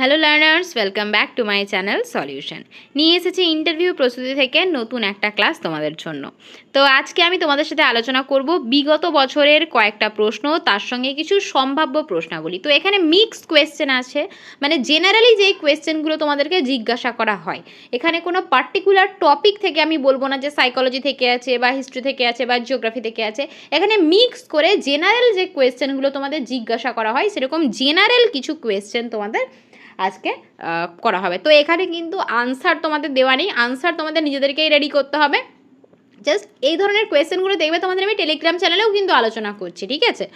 Hello learners welcome back to my channel solution নিয়ে এসেছি interview প্রস্তুতি থেকে নতুন একটা ক্লাস তোমাদের জন্য। তো আজকে আমি তোমাদের সাথে আলোচনা করব বিগত বছরের কয়েকটা প্রশ্ন, তার সঙ্গে কিছু সম্ভাব্য প্রশ্নাবলী। তো এখানে মিক্সড কোয়েশ্চেন আছে। মানে জেনারেলি যেই কোয়েশ্চেনগুলো তোমাদেরকে জিজ্ঞাসা করা হয়, এখানে কোনো পার্টিকুলার টপিক থেকে আমি বলব না যে সাইকোলজি থেকে আছে বা হিস্ট্রি থেকে আছে বা জিওগ্রাফি থেকে আছে। এখানে মিক্স করে জেনারেল যে কোয়েশ্চেনগুলো তোমাদের জিজ্ঞাসা করা হয়, সেরকম জেনারেল কিছু কোয়েশ্চেন তোমাদের আজকে করা হবে। তো এখানে কিন্তু আনসার তোমাদের দেওয়া নেই। আনসার তোমাদের নিজেদেরকেই রেডি করতে হবে। জাস্ট এই ধরনের কোয়েশ্চেনগুলো দেখবে তোমাদের আমি টেলিগ্রাম চ্যানেলেও কিন্তু আলোচনা করছি, ঠিক আছে?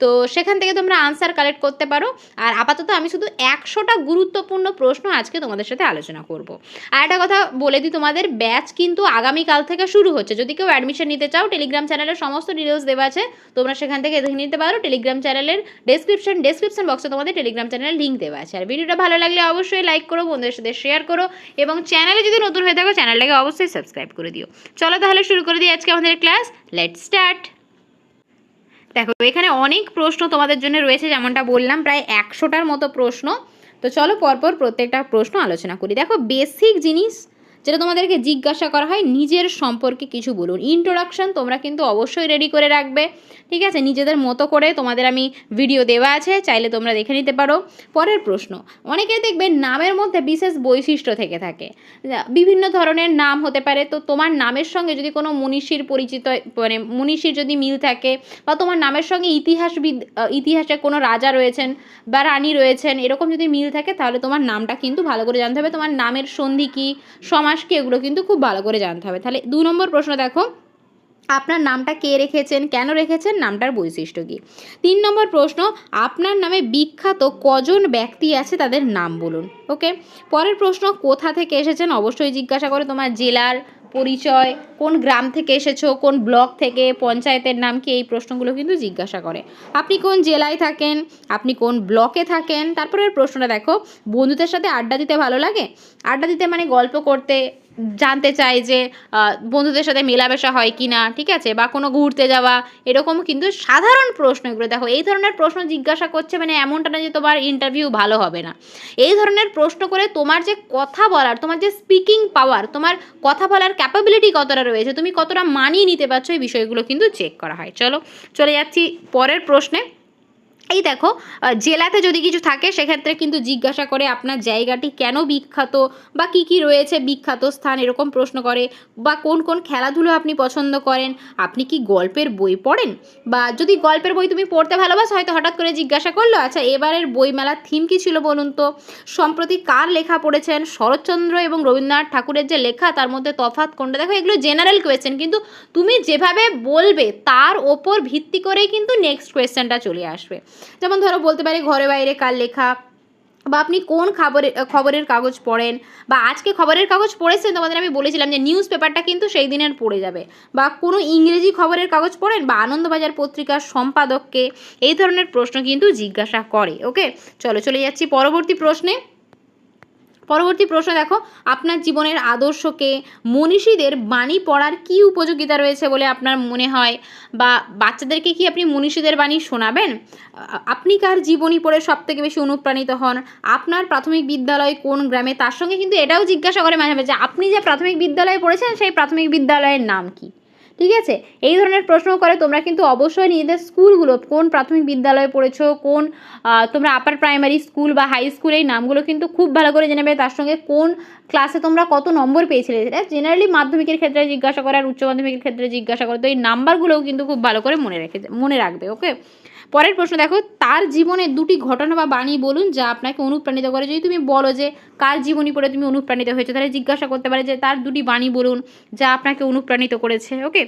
তো সেখান থেকে তোমরা আনসার কালেক্ট করতে পারো। আর আপাতত আমি শুধু একশোটা গুরুত্বপূর্ণ প্রশ্ন আজকে তোমাদের সাথে আলোচনা করব। আর একটা কথা বলে দিই তোমাদের ব্যাচ কিন্তু আগামীকাল থেকে শুরু হচ্ছে। যদি কেউ অ্যাডমিশন নিতে চাও টেলিগ্রাম চ্যানেলের সমস্ত ডিটেলস দেওয়া আছে, তোমরা সেখান থেকে দেখে নিতে পারো। টেলিগ্রাম চ্যানেলের ডেসক্রিপশন ডেসক্রিপশন বক্সে তোমাদের টেলিগ্রাম চ্যানেলের লিঙ্ক দেওয়া আছে। আর ভিডিওটা ভালো লাগলে অবশ্যই লাইক করো, বন্ধুদের সাথে শেয়ার করো এবং চ্যানেলে যদি নতুন হয়ে থাকো চ্যানেলটাকে অবশ্যই সাবস্ক্রাইব করে দিও। চলো তাহলে শুরু করে দিই আজকে আমাদের ক্লাস। লেট স্টার্ট দেখো, এখানে অনেক প্রশ্ন তোমাদের জন্য রয়েছে, যেমনটা বললাম, প্রায় একশোটার মতো প্রশ্ন। তো চলো পরপর প্রত্যেকটা প্রশ্ন আলোচনা করি। দেখো বেসিক জিনিস যেটা তোমাদেরকে জিজ্ঞাসা করা হয়, নিজের সম্পর্কে কিছু বলুন। ইন্ট্রোডাকশন তোমরা কিন্তু অবশ্যই রেডি করে রাখবে। ঠিক আছে? নিজেদের মতো করে তোমাদের আমি ভিডিও দেওয়া আছে, চাইলে তোমরা দেখে নিতে পারো। পরের প্রশ্ন, অনেকে দেখবে নামের মধ্যে বিশেষ বৈশিষ্ট্য থেকে থাকে। বিভিন্ন ধরনের নাম হতে পারে। তো তোমার নামের সঙ্গে যদি কোনো মনীষীর পরিচিত মানে মনীষীর যদি মিল থাকে বা তোমার নামের সঙ্গে ইতিহাসবিদ ইতিহাসে কোনো রাজা রয়েছেন বা রানী রয়েছেন, এরকম যদি মিল থাকে, তাহলে তোমার নামটা কিন্তু ভালো করে জানতে হবে। তোমার নামের সন্ধি কী? সমাস কি এগুলো কিন্তু খুব ভালো করে জানতে হবে। তাহলে দু নম্বর প্রশ্ন দেখো, আপনার নামটা কে রেখেছেন, কেন রেখেছেন, নামটার বৈশিষ্ট্য কী? তিন নম্বর প্রশ্ন, আপনার নামে বিখ্যাত কজন ব্যক্তি আছে, তাদের নাম বলুন ওকে পরের প্রশ্ন, কোথা থেকে এসেছেন? অবশ্যই জিজ্ঞাসা করে তোমার জেলার পরিচয়, কোন গ্রাম থেকে এসেছ, কোন ব্লক থেকে, পঞ্চায়েতের নাম কি, এই প্রশ্নগুলো কিন্তু জিজ্ঞাসা করে। আপনি কোন জেলায় থাকেন, আপনি কোন ব্লকে থাকেন তারপরে প্রশ্নটা দেখো, বন্ধুদের সাথে আড্ডা দিতে ভালো লাগে? আড্ডা দিতে মানে গল্প করতে জানতে চাই যে বন্ধুদের সাথে মেলামেশা হয় কি না ঠিক আছে? বা কোনো ঘুরতে যাওয়া, এরকম কিন্তু সাধারণ প্রশ্ন এগুলো। দেখো, এই ধরনের প্রশ্ন জিজ্ঞাসা করছে মানে এমনটা না যে তোমার ইন্টারভিউ ভালো হবে না। এই ধরনের প্রশ্ন করে তোমার যে কথা বলার, তোমার যে স্পিকিং পাওয়ার তোমার কথা বলার ক্যাপাবিলিটি কতটা রয়েছে, তুমি কতটা মানিয়ে নিতে পারছ, এই বিষয়গুলো কিন্তু চেক করা হয়। চলো, চলে যাচ্ছি পরের প্রশ্নে। এই দেখো জেলাতে যদি কিছু থাকে, সেক্ষেত্রে কিন্তু জিজ্ঞাসা করে আপনার জায়গাটি কেন বিখ্যাত বা কি কি রয়েছে বিখ্যাত স্থান, এরকম প্রশ্ন করে। বা কোন কোন খেলাধুলো আপনি পছন্দ করেন? আপনি কি গল্পের বই পড়েন? বা যদি গল্পের বই তুমি পড়তে ভালোবাসো, হয়তো হঠাৎ করে জিজ্ঞাসা করল আচ্ছা এবারের বইমেলার থিম কী ছিল বলুন তো? সম্প্রতি কার লেখা পড়েছেন? শরৎচন্দ্র এবং রবীন্দ্রনাথ ঠাকুরের যে লেখা, তার মধ্যে তফাৎ কোনটা? দেখো, এগুলো জেনারেল কোয়েশ্চেন কিন্তু তুমি যেভাবে বলবে, তার ওপর ভিত্তি করেই কিন্তু নেক্সট কোয়েশ্চেনটা চলে আসবে। যেমন ধরো বলতে পারি ঘরে বাইরে কার লেখা, বা আপনি কোন খবরের খবরের কাগজ পড়েন, বা আজকে খবরের কাগজ পড়েছেন, তোমাদের আমি বলেছিলাম যে নিউজ পেপারটা কিন্তু সেই দিনের পড়ে যাবে, বা কোনো ইংরেজি খবরের কাগজ পড়েন, বা আনন্দবাজার পত্রিকার সম্পাদককে, এই ধরনের প্রশ্ন কিন্তু জিজ্ঞাসা করে ওকে চলো চলে যাচ্ছি পরবর্তী প্রশ্নে। পরবর্তী প্রশ্ন দেখো, আপনার জীবনের আদর্শকে মনীষীদের বাণী পড়ার কি উপযোগিতা রয়েছে বলে আপনার মনে হয়? বা বাচ্চাদেরকে কি আপনি মনীষীদের বাণী শোনাবেন? আপনি কার জীবনী পড়ে সব থেকে বেশি অনুপ্রাণিত হন? আপনার প্রাথমিক বিদ্যালয় কোন গ্রামে? তার সঙ্গে কিন্তু এটাও জিজ্ঞাসা করে মাঝে মাঝে আপনি যে প্রাথমিক বিদ্যালয়ে পড়েছেন, সেই প্রাথমিক বিদ্যালয়ের নাম কি? ঠিক আছে? এই ধরনের প্রশ্ন করে। তোমরা কিন্তু অবশ্যই নিজেদের স্কুলগুলো, কোন প্রাথমিক বিদ্যালয়ে পড়েছো, কোন তোমরা আপার প্রাইমারি স্কুল বা হাই স্কুল এই নামগুলো কিন্তু খুব ভালো করে জেনে তার সঙ্গে কোন ক্লাসে তোমরা কত নম্বর পেয়েছিলে? সেটা জেনারেলি মাধ্যমিকের ক্ষেত্রে জিজ্ঞাসা করে আর উচ্চ মাধ্যমিকের ক্ষেত্রে জিজ্ঞাসা করে। তো এই নাম্বারগুলোও কিন্তু খুব ভালো করে মনে রেখে, মনে রাখবে ওকে পরের প্রশ্ন দেখো, তার জীবনে দুটি ঘটনা বা বাণী বলুন যা আপনাকে অনুপ্রাণিত করে। যদি তুমি বলো যে কার জীবনী পড়ে তুমি অনুপ্রাণিত হয়েছো, তাহলে জিজ্ঞাসা করতে পারে যে তার দুটি বাণী বলুন যা আপনাকে অনুপ্রাণিত করেছে ওকে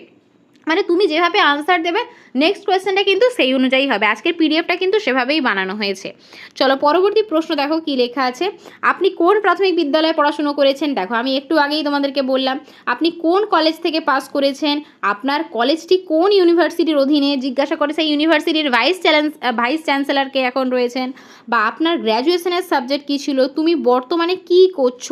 মানে তুমি যেভাবে আনসার দেবে নেক্সট কোয়েশ্চেনটা কিন্তু সেই অনুযায়ী হবে। আজকের পিডিএফটা কিন্তু সেভাবেই বানানো হয়েছে। চলো পরবর্তী প্রশ্ন দেখো কি লেখা আছে। আপনি কোন প্রাথমিক বিদ্যালয়ে পড়াশুনো করেছেন? দেখো, আমি একটু আগেই তোমাদেরকে বললাম, আপনি কোন কলেজ থেকে পাস করেছেন? আপনার কলেজটি কোন ইউনিভার্সিটির অধীনে? জিজ্ঞাসা করে সেই ইউনিভার্সিটির ভাইস চ্যালেঞ্জ ভাইস চ্যান্সেলারকে এখন রয়েছেন। বা আপনার গ্র্যাজুয়েশনের সাবজেক্ট কী ছিল? তুমি বর্তমানে কি করছ?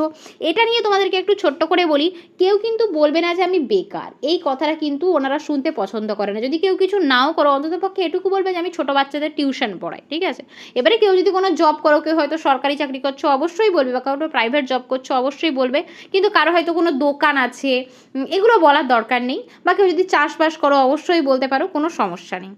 এটা নিয়ে তোমাদেরকে একটু ছোট্ট করে বলি। কেউ কিন্তু বলবে না যে আমি বেকার। এই কথাটা কিন্তু ওনারা শুনতে পছন্দ করে না। যদি কেউ কিছু নাও করো অন্তত পক্ষে এটুকু বলবে যে আমি ছোটো বাচ্চাদের টিউশন পড়াই, ঠিক আছে? এবারে কেউ যদি কোনো জব করো, কেউ হয়তো সরকারি চাকরি করছ, অবশ্যই বলবে বা কারও প্রাইভেট জব করছ, অবশ্যই বলবে। কিন্তু কারও হয়তো কোনো দোকান আছে এগুলো বলার দরকার নেই। বা কেউ যদি চাষবাস করো, অবশ্যই বলতে পারো, কোনো সমস্যা নেই।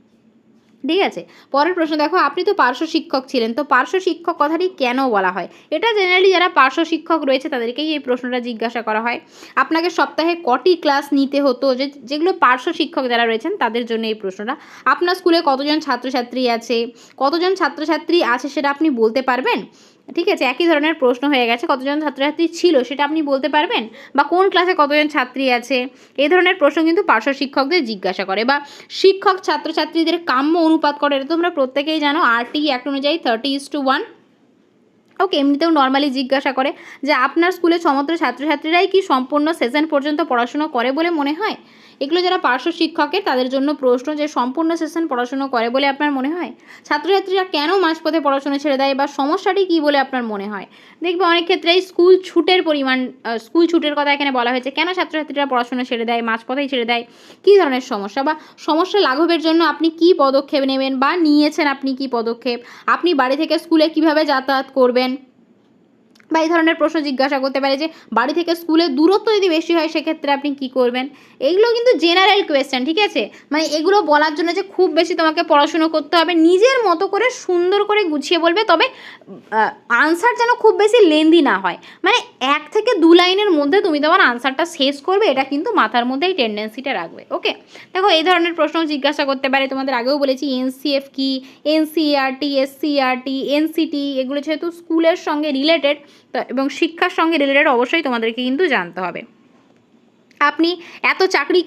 ঠিক আছে? পরের প্রশ্ন, দেখো, আপনি তো পার্শ্ব শিক্ষক ছিলেন, তো পার্শ্ব শিক্ষক কথাটি কেন বলা হয়? এটা জেনারেলি যারা পার্শ্ব শিক্ষক রয়েছে, তাদেরকেই এই প্রশ্নটা জিজ্ঞাসা করা হয়। আপনাকে সপ্তাহে কটি ক্লাস নিতে হতো? যে, যেগুলো পার্শ্ব শিক্ষক যারা রয়েছেন, তাদের জন্য এই প্রশ্নটা। আপনার স্কুলে কতজন ছাত্রছাত্রী আছে? কতজন ছাত্রছাত্রী আছে সেটা আপনি বলতে পারবেন? ঠিক আছে, একই ধরনের প্রশ্ন হয়ে গেছে, কতজন ছাত্রছাত্রী ছিল সেটা আপনি বলতে পারবেন? বা কোন ক্লাসে কতজন ছাত্রী আছে? এই ধরনের প্রশ্ন কিন্তু পার্শ্ব শিক্ষকদের জিজ্ঞাসা করে বা শিক্ষক ছাত্রছাত্রীদের কাম্য অনুপাত করে, এটা তোমরা প্রত্যেকেই জানো আরটি অ্যাক্ট অনুযায়ী thirty is two one okay, এমনিতেও নর্মালি জিজ্ঞাসা করে যে আপনার স্কুলে সমস্ত ছাত্রছাত্রীরাই কি সম্পূর্ণ সেশন পর্যন্ত পড়াশুনো করে বলে মনে হয়? এগুলো যারা পার্শ্ব শিক্ষকের তাদের জন্য প্রশ্ন যে সম্পূর্ণ সেশন পড়াশুনো করে বলে আপনার মনে হয়? ছাত্রছাত্রীরা কেন মাঝপথে পড়াশোনা ছেড়ে দেয় বা সমস্যাটি কী বলে আপনার মনে হয়? দেখবে অনেক ক্ষেত্রেই স্কুল ছুটের পরিমাণ স্কুল ছুটের কথা এখানে বলা হয়েছে। কেন ছাত্রছাত্রীরা পড়াশোনা ছেড়ে দেয়, মাঝপথেই ছেড়ে দেয়? কী ধরনের সমস্যা বা সমস্যা লাঘবের জন্য আপনি কী পদক্ষেপ নেবেন বা নিয়েছেন আপনি কী পদক্ষেপ? আপনি বাড়ি থেকে স্কুলে কীভাবে যাতায়াত করবেন? বা এই ধরনের প্রশ্ন জিজ্ঞাসা করতে পারে যে বাড়ি থেকে স্কুলের দূরত্ব যদি বেশি হয়, সেক্ষেত্রে আপনি কি করবেন? এইগুলো কিন্তু জেনারেল কোয়েশ্চেন ঠিক আছে? মানে এগুলো বলার জন্য যে খুব বেশি তোমাকে পড়াশুনো করতে হবে, নিজের মতো করে সুন্দর করে গুছিয়ে বলবে, তবে আনসার যেন খুব বেশি লেন্দি না হয়। মানে এক থেকে দু লাইনের মধ্যে তুমি তোমার আনসারটা শেষ করবে, এটা কিন্তু মাথার মধ্যেই টেন্ডেন্সিটা রাখবে ওকে দেখো, এই ধরনের প্রশ্ন জিজ্ঞাসা করতে পারে, তোমাদের আগেও বলেছি এনসিএফ কি এনসিআরটি এসসিআরটি এনসিটি এগুলো যেহেতু স্কুলের সঙ্গে রিলেটেড এবং শিক্ষার সঙ্গে রিলেটেড অবশ্যই তোমাদেরকে কিন্তু জানতে হবে। আপনি এত চাকরি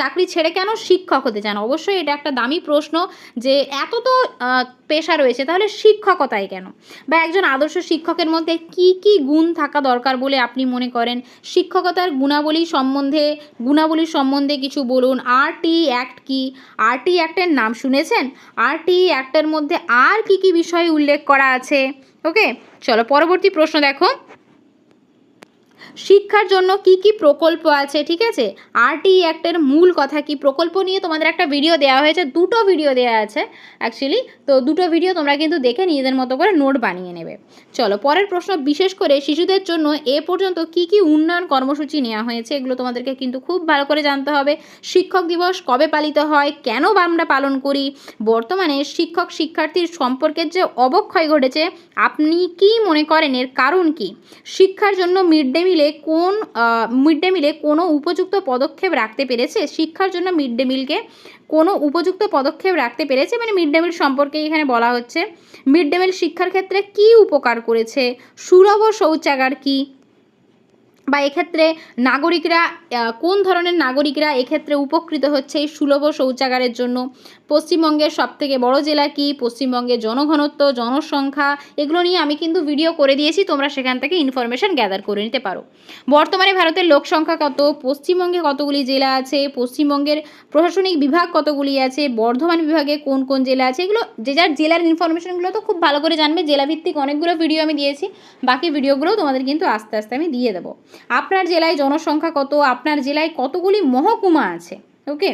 চাকরি ছেড়ে কেন শিক্ষক হতে চান? অবশ্যই এটা একটা দামি প্রশ্ন যে এত তো পেশা রয়েছে, তাহলে শিক্ষকতায় কেন? বা একজন আদর্শ শিক্ষকের মধ্যে কি কি গুণ থাকা দরকার বলে আপনি মনে করেন? শিক্ষকতার গুণাবলী সম্বন্ধে গুণাবলী সম্বন্ধে কিছু বলুন। আরটি অ্যাক্ট কি? আরটি অ্যাক্টের নাম শুনেছেন? আরটি অ্যাক্টের মধ্যে আর কি কি বিষয় উল্লেখ করা আছে? ওকে? চলো পরবর্তী প্রশ্ন দেখো। শিক্ষার জন্য কি কি প্রকল্প আছে, ঠিক আছে? আরটি অ্যাক্টের মূল কথা কি? প্রকল্প নিয়ে তোমাদের একটা ভিডিও দেওয়া হয়েছে, দুটো ভিডিও দেওয়া আছে অ্যাকচুয়ালি তো দুটো ভিডিও তোমরা কিন্তু দেখে নিজেদের মতো করে নোট বানিয়ে নেবে। চলো, পরের প্রশ্ন, বিশেষ করে শিশুদের জন্য এ পর্যন্ত কি কি উন্নয়ন কর্মসূচি নেওয়া হয়েছে, এগুলো তোমাদেরকে কিন্তু খুব ভালো করে জানতে হবে। শিক্ষক দিবস কবে পালিত হয়, কেন আমরা পালন করি, বর্তমানে শিক্ষক শিক্ষার্থীর সম্পর্কের যে অবক্ষয় ঘটেছে, আপনি কি মনে করেন এর কারণ কি? শিক্ষার জন্য মিড ডে মিলে কোন মিড ডে মিলে কোনো উপযুক্ত পদক্ষেপ রাখতে পেরেছে? শিক্ষার জন্য মিড ডে মিলকে কোনো উপযুক্ত পদক্ষেপ রাখতে পেরেছে? মানে মিড ডে মিল সম্পর্কে এখানে বলা হচ্ছে। মিড ডে মিল শিক্ষার ক্ষেত্রে কি উপকার করেছে? সুলভ শৌচাগার কি? বা এক্ষেত্রে নাগরিকরা কোন ধরনের নাগরিকরা এক্ষেত্রে উপকৃত হচ্ছে এই সুলভ শৌচাগারের জন্য? পশ্চিমবঙ্গের সবথেকে বড় জেলা কি? পশ্চিমবঙ্গের জনঘনত্ব, জনসংখ্যা, এগুলো নিয়ে আমি কিন্তু ভিডিও করে দিয়েছি, তোমরা সেখান থেকে ইনফরমেশন গ্যাদার করে নিতে পারো। বর্তমানে ভারতের লোক সংখ্যা কত? পশ্চিমবঙ্গে কতগুলি জেলা আছে? পশ্চিমবঙ্গের প্রশাসনিক বিভাগ কতগুলি আছে? বর্ধমান বিভাগে কোন কোন জেলা আছে? এগুলো যে যার জেলার ইনফরমেশনগুলো তো খুব ভালো করে জানবে। জেলাভিত্তিক অনেকগুলো ভিডিও আমি দিয়েছি। বাকি ভিডিওগুলোও তোমাদের কিন্তু আস্তে আস্তে আমি দিয়ে দেবো। আপনার জেলায় জনসংখ্যা কত? আপনার জেলায় কতগুলি মহকুমা আছে? ওকে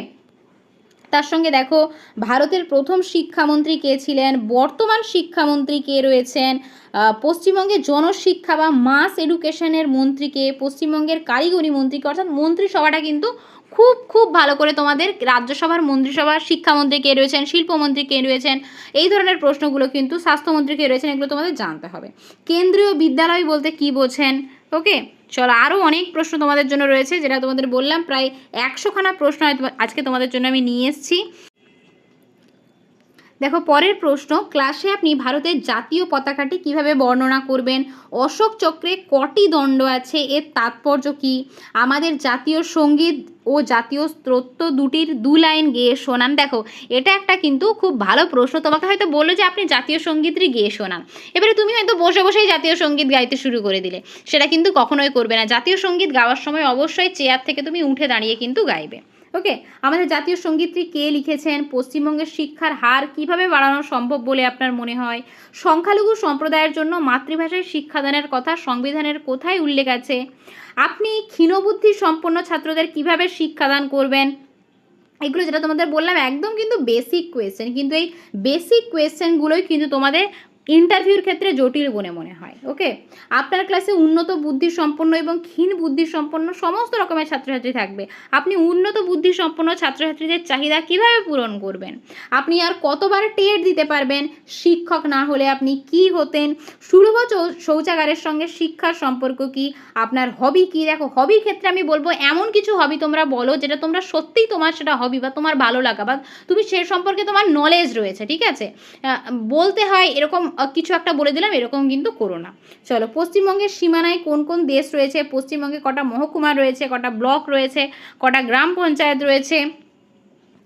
তার সঙ্গে দেখো, ভারতের প্রথম শিক্ষামন্ত্রী কে ছিলেন? বর্তমান শিক্ষামন্ত্রী কে রয়েছেন? পশ্চিমবঙ্গে জনশিক্ষা বা মাস এডুকেশনের মন্ত্রীকে পশ্চিমবঙ্গের কারিগরি মন্ত্রীকে অর্থাৎ মন্ত্রিসভাটা কিন্তু খুব খুব ভালো করে তোমাদের রাজ্যসভার মন্ত্রিসভার শিক্ষামন্ত্রী কে রয়েছেন? শিল্পমন্ত্রী কে রয়েছেন? এই ধরনের প্রশ্নগুলো কিন্তু স্বাস্থ্যমন্ত্রী কে রয়েছেন এগুলো তোমাদের জানতে হবে। কেন্দ্রীয় বিদ্যালয় বলতে কি বোঝেন? ওকে চলো আরও অনেক প্রশ্ন তোমাদের জন্য রয়েছে, যেটা তোমাদের বললাম, প্রায় একশোখানা প্রশ্ন আজকে তোমাদের জন্য আমি নিয়ে এসেছি। দেখো, পরের প্রশ্ন ক্লাসে আপনি ভারতের জাতীয় পতাকাটি কীভাবে বর্ণনা করবেন? অশোক চক্রে কটি দণ্ড আছে? এর তাৎপর্য কি? আমাদের জাতীয় সংগীত ও জাতীয় স্তোত্র দুটির দু লাইন গেয়ে শোনান। দেখো, এটা একটা কিন্তু খুব ভালো প্রশ্ন। তোমাকে হয়তো বলল যে আপনি জাতীয় সঙ্গীতই গেয়ে শোনান। এবারে তুমি হয়তো বসে বসেই জাতীয় সংগীত গাইতে শুরু করে দিলে। সেটা কিন্তু কখনোই করবে না। জাতীয় সংগীত গাওয়ার সময় অবশ্যই চেয়ার থেকে তুমি উঠে দাঁড়িয়ে কিন্তু গাইবে। ওকে আমাদের জাতীয় সঙ্গীতটি কে লিখেছেন? পশ্চিমবঙ্গের শিক্ষার হার কীভাবে বাড়ানো সম্ভব বলে আপনার মনে হয়? সংখ্যালঘু সম্প্রদায়ের জন্য মাতৃভাষায় শিক্ষাদানের কথা সংবিধানের কোথায় উল্লেখ আছে? আপনি ক্ষীণবুদ্ধি সম্পন্ন ছাত্রদের কীভাবে শিক্ষাদান করবেন? এগুলো যেটা তোমাদের বললাম, একদম কিন্তু বেসিক কোয়েশ্চেন কিন্তু এই বেসিক কোয়েশ্চেনগুলোই কিন্তু তোমাদের ইন্টারভিউর ক্ষেত্রে জটিল বলে মনে হয়, ওকে? আপনার ক্লাসে উন্নত বুদ্ধি সম্পন্ন এবং ক্ষীণ বুদ্ধি সম্পন্ন সমস্ত রকমের ছাত্রছাত্রী থাকবে। আপনি উন্নত বুদ্ধি সম্পন্ন ছাত্রছাত্রীদের চাহিদা কীভাবে পূরণ করবেন? আপনি আর কতবার টেট দিতে পারবেন? শিক্ষক না হলে আপনি কি হতেন? সুলভ শৌচাগারের সঙ্গে শিক্ষার সম্পর্ক কি? আপনার হবি কি? দেখো হবির ক্ষেত্রে আমি বলব, এমন কিছু হবি তোমরা বলো যেটা তোমরা সত্যিই তোমার সেটা হবি বা তোমার ভালো লাগা বা তুমি সে সম্পর্কে তোমার নলেজ রয়েছে, ঠিক আছে? বলতে হয় এরকম কিছু একটা বলে দিলাম, এরকম কিন্তু করো না। চলো, পশ্চিমবঙ্গের সীমানায় কোন কোন দেশ রয়েছে? পশ্চিমবঙ্গে কটা মহকুমা রয়েছে, কটা ব্লক রয়েছে, কটা গ্রাম পঞ্চায়েত রয়েছে?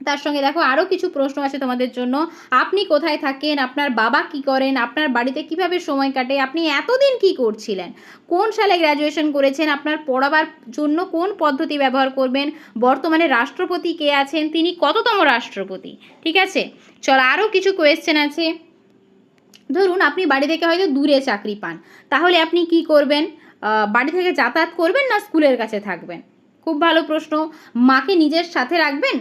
তার সঙ্গে দেখো আরও কিছু প্রশ্ন আছে তোমাদের জন্য। আপনি কোথায় থাকেন? আপনার বাবা কি করেন? আপনার বাড়িতে কীভাবে সময় কাটে? আপনি এতদিন কি করছিলেন? কোন সালে গ্র্যাজুয়েশন করেছেন? আপনার পড়াবার জন্য কোন পদ্ধতি ব্যবহার করবেন? বর্তমানে রাষ্ট্রপতি কে আছেন? তিনি কততম রাষ্ট্রপতি? ঠিক আছে? চল আরও কিছু কোয়েশ্চেন আছে। ধরুন আপনি বাড়ি থেকে হয়তো দূরে চাকরি পান, তাহলে আপনি কি করবেন? বাড়ি থেকে যাতায়াত করবেন না স্কুলের কাছে থাকবেন? খুব ভালো প্রশ্ন। মাকে নিজের সাথে রাখবেন?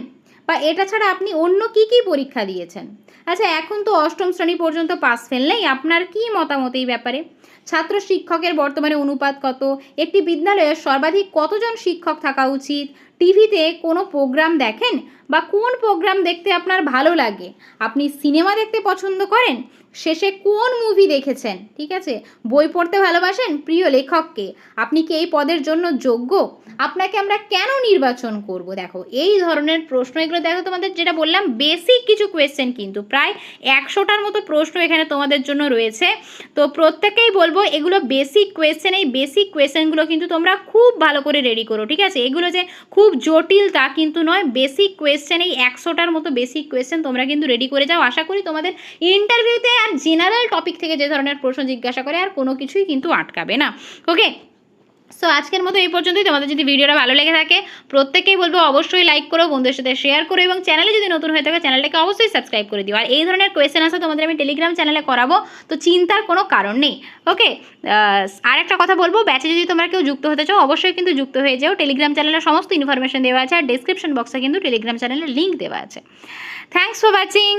বা এটা ছাড়া আপনি অন্য কি কি পরীক্ষা দিয়েছেন? আচ্ছা এখন তো অষ্টম শ্রেণি পর্যন্ত পাস ফেললেই আপনার কি মতামত এই ব্যাপারে? ছাত্র শিক্ষকের বর্তমানে অনুপাত কত? একটি বিদ্যালয়ে সর্বাধিক কতজন শিক্ষক থাকা উচিত? টিভিতে কোনো প্রোগ্রাম দেখেন? বা কোন প্রোগ্রাম দেখতে আপনার ভালো লাগে? আপনি সিনেমা দেখতে পছন্দ করেন? শেষে কোন মুভি দেখেছেন? ঠিক আছে? বই পড়তে ভালোবাসেন? প্রিয় লেখককে? আপনি কি এই পদের জন্য যোগ্য? আপনাকে আমরা কেন নির্বাচন করব? দেখো, এই ধরনের প্রশ্ন এগুলো দেখো তোমাদের যেটা বললাম বেসিক কিছু কোয়েশ্চেন কিন্তু প্রায় একশোটার মতো প্রশ্ন এখানে তোমাদের জন্য রয়েছে। তো প্রত্যেকেই বলব, এগুলো বেসিক কোয়েশ্চেন এই বেসিক কোয়েশ্চেনগুলো কিন্তু তোমরা খুব ভালো করে রেডি করো, ঠিক আছে? এগুলো যে খুব জটিল তা কিন্তু নয়। বেসিক কোয়েশ্চেন এই একশোটার মতো বেসিক কোয়েশ্চেন তোমরা কিন্তু রেডি করে যাও। আশা করি তোমাদের ইন্টারভিউতে আর জেনারেল টপিক থেকে যে ধরনের প্রশ্ন জিজ্ঞাসা করে আর কোনো কিছুই কিন্তু আটকাবে না। ওকে সো আজকের মতো এই পর্যন্তই। তোমাদের যদি ভিডিওটা ভালো লেগে থাকে প্রত্যেকেই বলব অবশ্যই লাইক করো, বন্ধুদের সাথে শেয়ার করো এবং চ্যানেলে যদি নতুন হয়ে থাকে চ্যানেলটাকে অবশ্যই সাবস্ক্রাইব করে দিও। আর এই ধরনের কোয়েশ্চেন আসা তোমাদের আমি টেলিগ্রাম চ্যানেলে করাবো, তো চিন্তার কোনো কারণ নেই। ওকে আর একটা কথা বলব ব্যাচে যদি তোমরা কেউ যুক্ত হতে চাও, অবশ্যই কিন্তু যুক্ত হয়ে যাও। টেলিগ্রাম চ্যানেলে সমস্ত ইনফরমেশন দেওয়া আছে, আর ডিসক্রিপশন বক্সে কিন্তু টেলিগ্রাম চ্যানেলের লিঙ্ক দেওয়া আছে। Thanks for watching